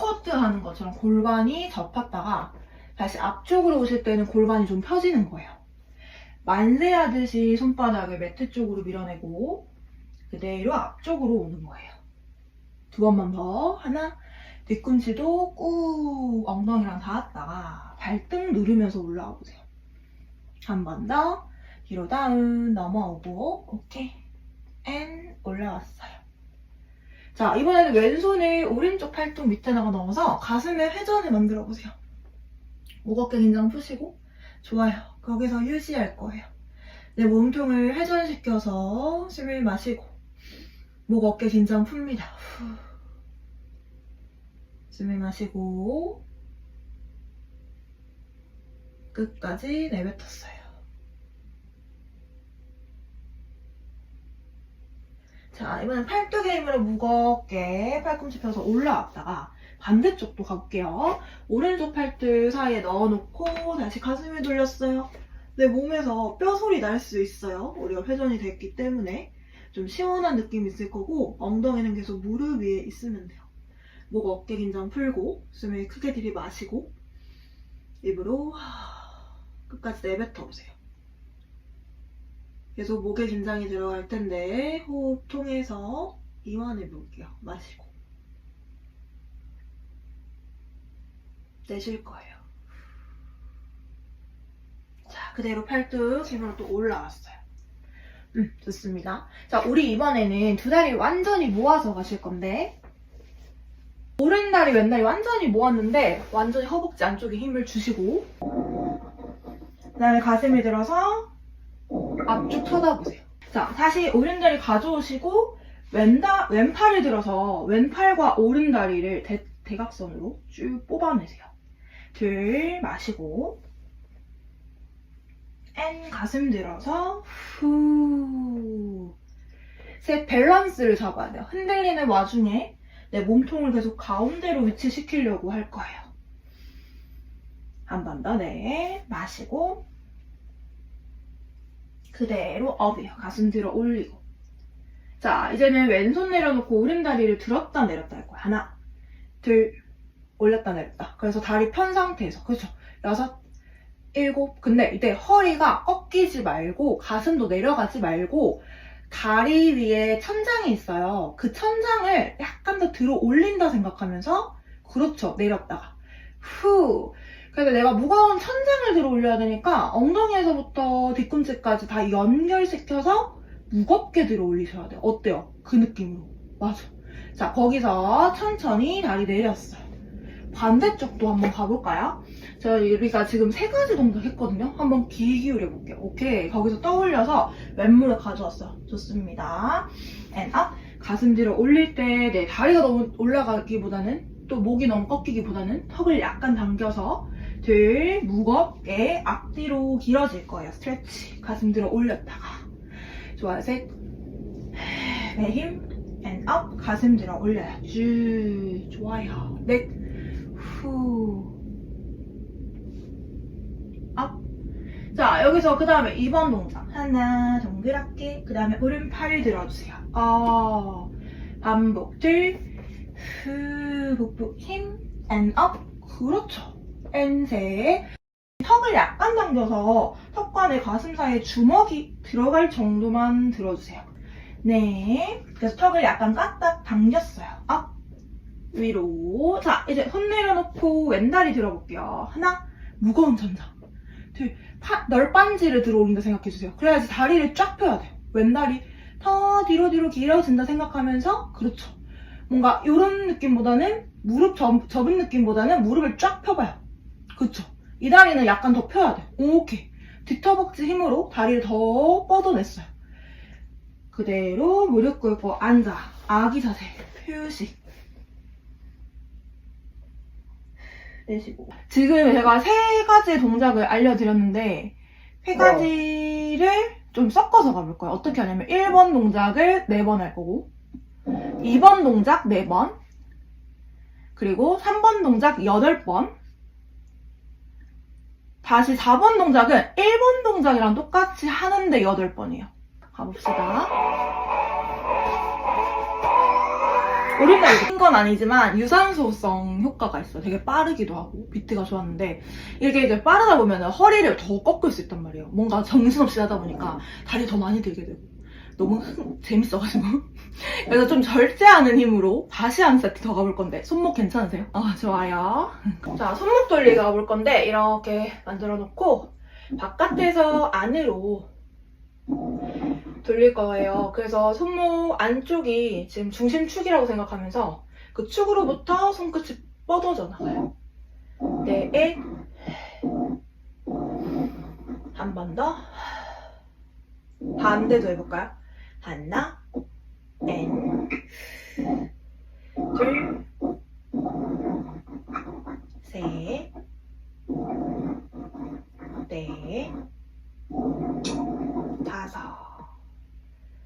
스쿼트 하는 것처럼 골반이 접혔다가 다시 앞쪽으로 오실 때는 골반이 좀 펴지는 거예요. 만세하듯이 손바닥을 매트 쪽으로 밀어내고 그대로 앞쪽으로 오는 거예요. 두 번만 더. 하나, 뒤꿈치도 꾹 엉덩이랑 닿았다가 발등 누르면서 올라와 보세요. 한 번 더. 뒤로 다운 넘어오고 오케이. 앤 올라왔어요. 자, 이번에는 왼손을 오른쪽 팔뚝 밑에다가 넣어서 가슴에 회전을 만들어 보세요. 목 어깨 긴장 푸시고 좋아요. 거기서 유지할 거예요. 내 몸통을 회전시켜서 숨을 마시고 목 어깨 긴장 풉니다. 후. 숨을 마시고 끝까지 내뱉었어요. 자, 이번엔 팔뚝의 힘으로 무겁게 팔꿈치 펴서 올라왔다가 반대쪽도 가볼게요. 오른쪽 팔뚝 사이에 넣어놓고 다시 가슴을 돌렸어요. 내 몸에서 뼈 소리 날 수 있어요. 우리가 회전이 됐기 때문에 좀 시원한 느낌이 있을 거고 엉덩이는 계속 무릎 위에 있으면 돼요. 목 어깨 긴장 풀고 숨을 크게 들이마시고 입으로 하, 끝까지 내뱉어 보세요. 계속 목에 긴장이 들어갈 텐데 호흡 통해서 이완해 볼게요. 마시고 내쉴 거예요. 자, 그대로 팔뚝 힘으로 또 올라왔어요. 음, 좋습니다. 자, 우리 이번에는 두 다리 완전히 모아서 가실 건데 오른 다리, 왼 다리 완전히 모았는데 완전히 허벅지 안쪽에 힘을 주시고 그다음에 가슴이 들어서 앞쪽 쳐다보세요. 자, 다시 오른다리 가져오시고 왼다, 왼팔을 들어서 왼팔과 오른다리를 대, 대각선으로 쭉 뽑아내세요. 둘, 마시고 앤 가슴 들어서 후. 셋, 밸런스를 잡아야 돼요. 흔들리는 와중에 내 몸통을 계속 가운데로 위치시키려고 할 거예요. 한 번 더, 네. 마시고 그대로 업이에요. 가슴 들어 올리고. 자, 이제는 왼손 내려놓고 오른다리를 들었다 내렸다 할 거야. 하나, 둘, 올렸다 내렸다. 그래서 다리 편 상태에서. 그렇죠. 여섯, 일곱. 근데 이때 허리가 꺾이지 말고 가슴도 내려가지 말고 다리 위에 천장이 있어요. 그 천장을 약간 더 들어 올린다 생각하면서 그렇죠. 내렸다가. 후. 그래서 내가 무거운 천장을 들어 올려야 되니까 엉덩이에서부터 뒤꿈치까지 다 연결시켜서 무겁게 들어 올리셔야 돼요. 어때요? 그 느낌으로. 맞아. 자, 거기서 천천히 다리 내렸어요. 반대쪽도 한번 가볼까요? 저희가 지금 세 가지 동작 했거든요. 한번 귀 기울여 볼게요. 오케이. 거기서 떠올려서 왼무릎 가져왔어요. 좋습니다. and up. 가슴 들어 올릴 때, 네, 다리가 너무 올라가기보다는 또 목이 너무 꺾이기보다는 턱을 약간 당겨서 둘, 무겁게 앞뒤로 길어질 거예요. 스트레치. 가슴 들어 올렸다가. 좋아요. 셋. 배 힘. and up. 가슴 들어 올려요. 쭉. 좋아요. 넷. 후. 업. 자, 여기서 그 다음에 2번 동작. 하나, 동그랗게. 그 다음에 오른팔을 들어주세요. 어. 반복. 둘. 후. 복부 힘. and up. 그렇죠. 앤세 턱을 약간 당겨서 내 가슴 사이에 주먹이 들어갈 정도만 들어주세요. 네. 그래서 턱을 약간 까딱 당겼어요. 업. 위로. 자, 이제 손 내려놓고 왼다리 들어볼게요. 하나. 무거운 천장. 둘. 파, 널빤지를 들어 올린다 생각해주세요. 그래야지 다리를 쫙 펴야 돼요. 왼다리 더 뒤로 뒤로 길어진다 생각하면서 그렇죠. 뭔가 이런 느낌보다는 무릎 접, 접은 느낌보다는 무릎을 쫙 펴봐요. 그쵸? 이 다리는 약간 더 펴야 돼. 오케이. 뒤터벅지 힘으로 다리를 더 뻗어냈어요. 그대로 무릎 꿇고 앉아. 아기 자세. 휴식. 내쉬고. 지금 제가 세 가지 동작을 알려드렸는데, 세 가지를 좀 섞어서 가볼 거예요. 어떻게 하냐면, 1번 동작을 4번 할 거고, 2번 동작 4번, 그리고 3번 동작 8번, 다시 4번 동작은 1번 동작이랑 똑같이 하는데 8번이에요. 가봅시다. 오랜만에 킨건 아니지만 유산소성 효과가 있어요. 되게 빠르기도 하고 비트가 좋았는데 이게 이제 빠르다 보면 허리를 더 꺾을 수 있단 말이에요. 뭔가 정신없이 하다 보니까 다리 더 많이 들게 되고 너무 흥- 재밌어가지고 그래서 좀 절제하는 힘으로 다시 한 세트 더 가볼 건데 손목 괜찮으세요? 아 좋아요. 자 손목 돌리기 가볼 건데 이렇게 만들어 놓고 바깥에서 안으로 돌릴 거예요. 그래서 손목 안쪽이 지금 중심축이라고 생각하면서 그 축으로부터 손끝이 뻗어져 나가요. 네, 에. 한 번 더. 반대도 해볼까요? 하나, 엔, 둘, 셋, 넷, 다섯.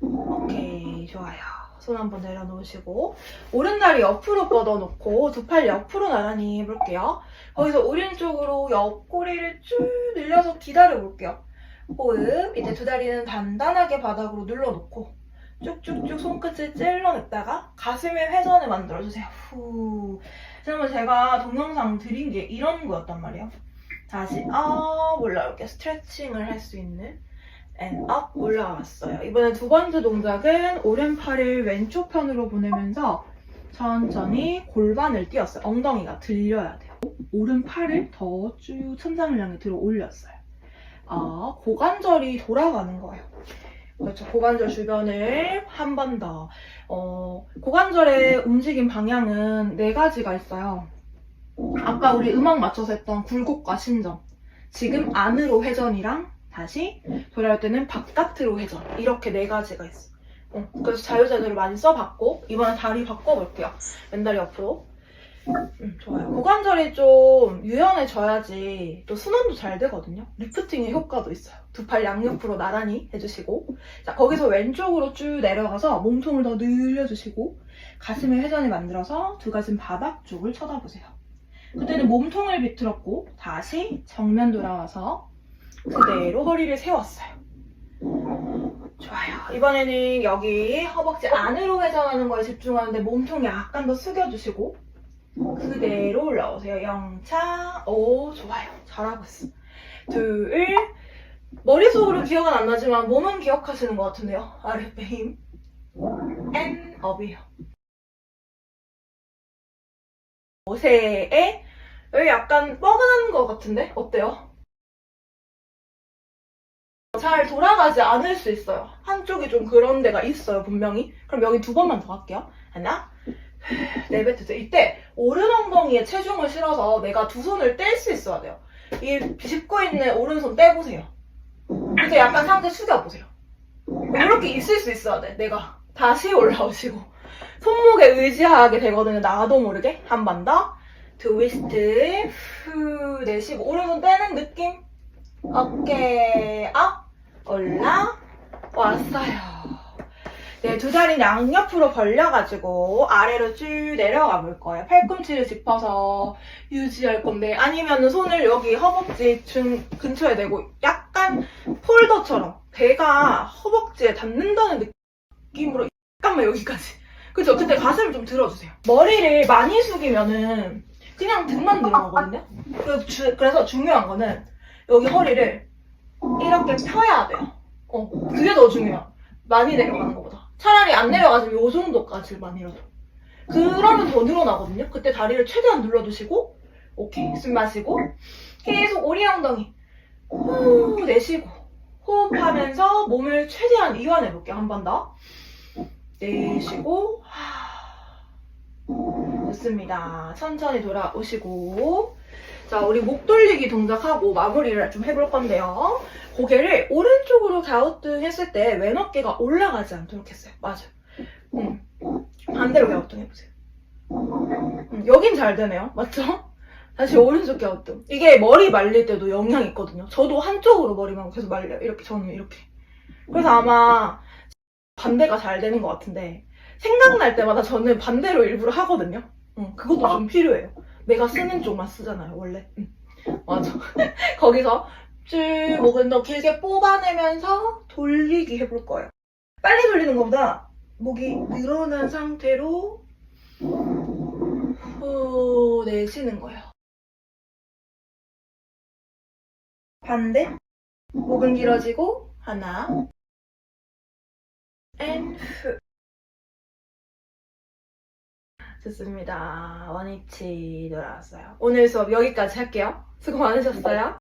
오케이, 좋아요. 손 한번 내려놓으시고 오른다리 옆으로 뻗어놓고 두 팔 옆으로 나란히 해볼게요. 거기서 오른쪽으로 옆구리를 쭉 늘려서 기다려 볼게요. 호흡. 이제 두 다리는 단단하게 바닥으로 눌러놓고 쭉쭉쭉 손끝을 찔러냈다가 가슴의 회전을 만들어주세요. 후. 지난번 제가 동영상 드린 게 이런 거였단 말이에요. 다시 업 올라올게 스트레칭을 할 수 있는 and up 올라왔어요. 이번에 두 번째 동작은 오른팔을 왼쪽 편으로 보내면서 천천히 골반을 띄었어요. 엉덩이가 들려야 돼요. 오른팔을 더 쭉 천장을 향해 들어 올렸어요. 아, 고관절이 돌아가는 거예요. 그렇죠. 고관절 주변을 한 번 더. 어, 고관절의 움직임 방향은 네 가지가 있어요. 아까 우리 음악 맞춰서 했던 굴곡과 신전. 지금 안으로 회전이랑 다시 돌아올 때는 바깥으로 회전. 이렇게 네 가지가 있어. 어, 그래서 자유자재로 많이 써봤고, 이번엔 다리 바꿔볼게요. 왼다리 옆으로. 음, 좋아요. 고관절이 좀 유연해져야지 또 순환도 잘 되거든요. 리프팅의 효과도 있어요. 두 팔 양옆으로 나란히 해주시고. 자, 거기서 왼쪽으로 쭉 내려가서 몸통을 더 늘려주시고, 가슴의 회전을 만들어서 두 가슴 바닥 쪽을 쳐다보세요. 그때는 몸통을 비틀었고, 다시 정면 돌아와서 그대로 허리를 세웠어요. 좋아요. 이번에는 여기 허벅지 안으로 회전하는 거에 집중하는데 몸통 약간 더 숙여주시고 그대로 올라오세요. 영차. 오, 좋아요. 잘하고 있어. 둘. 머릿속으로 기억은 안 나지만 몸은 기억하시는 것 같은데요. 아랫배 힘. 앤 업이요. 셋에 여기 약간 뻐근한 것 같은데? 어때요? 잘 돌아가지 않을 수 있어요. 한쪽이 좀 그런 데가 있어요, 분명히. 그럼 여기 두 번만 더 할게요. 하나, 내뱉으세요. 이때 오른 엉덩이에 체중을 실어서 내가 두 손을 뗄 수 있어야 돼요. 이 짚고 있는 오른손 떼보세요. 이제 약간 상체 숙여보세요. 이렇게 있을 수 있어야 돼, 내가. 다시 올라오시고. 손목에 의지하게 되거든요, 나도 모르게. 한 번 더. 트위스트, 후, 내쉬고. 오른손 떼는 느낌. 어깨, 업, 올라, 왔어요. 네, 두 다리 양옆으로 벌려가지고 아래로 쭉 내려가 볼 거예요. 팔꿈치를 짚어서 유지할 건데 아니면 손을 여기 허벅지 중 근처에 대고 약간 폴더처럼 배가 허벅지에 닿는다는 느낌으로 약간만 여기까지. 그죠? 그때 가슴을 좀 들어주세요. 머리를 많이 숙이면은 그냥 등만 들어가거든요. 주- 그래서 중요한 거는 여기 허리를 이렇게 펴야 돼요. 어, 그게 더 중요해요. 많이 내려가는 것보다. 차라리 안 내려가지고 요 정도까지만이라도. 그러면 더 늘어나거든요. 그때 다리를 최대한 눌러두시고, 오케이. 숨 마시고, 계속 오리 엉덩이. 후, 내쉬고. 호흡하면서 몸을 최대한 이완해볼게요. 한 번 더. 내쉬고, 하. 좋습니다. 천천히 돌아오시고. 자, 우리 목 돌리기 동작하고 마무리를 좀 해볼 건데요. 고개를 오른쪽으로 갸우뚱 했을 때 왼 어깨가 올라가지 않도록 했어요. 맞아요. 음. 반대로 갸우뚱 해보세요. 음, 여긴 잘 되네요. 맞죠? 다시 오른쪽 갸우뚱. 이게 머리 말릴 때도 영향이 있거든요. 저도 한쪽으로 머리만 계속 말려요. 이렇게 저는 이렇게. 그래서 아마 반대가 잘 되는 것 같은데 생각날 때마다 저는 반대로 일부러 하거든요. 음, 그것도 좀 필요해요. 내가 쓰는 쪽만 쓰잖아요, 원래. 음, 맞아. 거기서 쭉 목을 더 길게 뽑아내면서 돌리기 해볼 거예요. 빨리 돌리는 것보다 목이 늘어난 상태로 후 내쉬는 거예요. 반대. 목은 길어지고 하나. 앤 후. 좋습니다. 원위치 돌아왔어요. 오늘 수업 여기까지 할게요. 수고 많으셨어요.